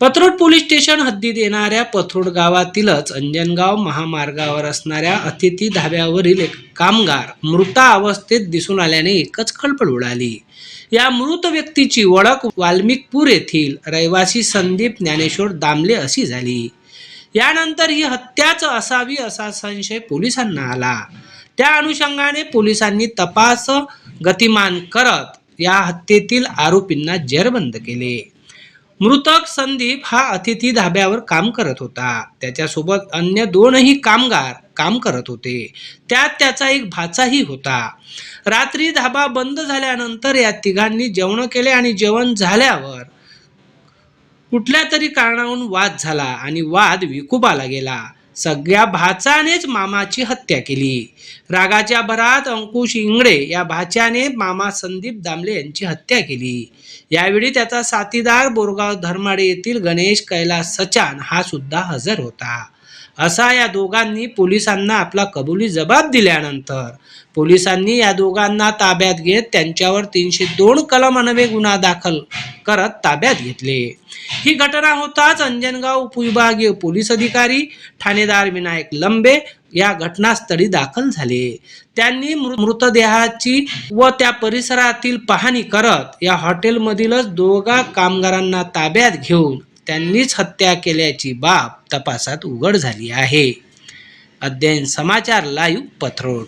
Pathrod police station हद्दीत येणाऱ्या पथरोड गावातीलच अंजनगाव महामार्गावर असणाऱ्या अतिथी धाब्यावरील एक कामगार मृता अवस्थेत दिसून आल्याने एकच खळबळ उडाली. या मृत व्यक्तीची ओळख वाल्मिकपूर येथील रहिवासी संदीप ज्ञानेश्वर दामले अशी झाली. यानंतर ही हत्याच असावी असा संशय पोलिसांना आला. त्या अनुषंगाने पोलिसांनी तपास गतिमान करत या हत्येतील आरोपींना जेरबंद केले. मृतक संदीप हा अतिथी धाब्यावर काम करत होता. त्याच्यासोबत अन्य दोनही कामगार काम करत होते. त्यात त्याचा एक भाचाही होता. रात्री धाबा बंद झाल्यानंतर या तिघांनी जेवण केले आणि जेवण झाल्यावर कुठल्या तरी कारणाहून वाद झाला आणि वाद विकुबाला गेला. सगळ्या भाचानेच मामाची हत्या केली. रागाच्या भरात अंकुश इंगळे या भाच्याने मामा संदीप दामले यांची हत्या केली. यावेळी त्याचा साथीदार बोरगाव धर्माडे येथील गणेश कैलास सचान हा सुद्धा हजर होता. असा या दोघांनी पोलिसांना आपला कबुली जबाब दिल्यानंतर पोलिसांनी या दोघांना ताब्यात घेत त्यांच्यावर तीनशे दोन कलम अनवे गुन्हा दाखल करत ताब्यात घेतले. ही घटना होताच अंजनगाव उपविभागीय पोलीस अधिकारी ठाणेदार विनायक लंबे या घटनास्थळी दाखल झाले. त्यांनी मृ- मृतदेहाची व त्या परिसरातील पाहणी करत या हॉटेलमधीलच दोघा कामगारांना ताब्यात घेऊन त्यांनीच हत्या केल्याची बाब तपासात उघड झाली आहे. अध्ययन समाचार लाईव्ह पथरोड.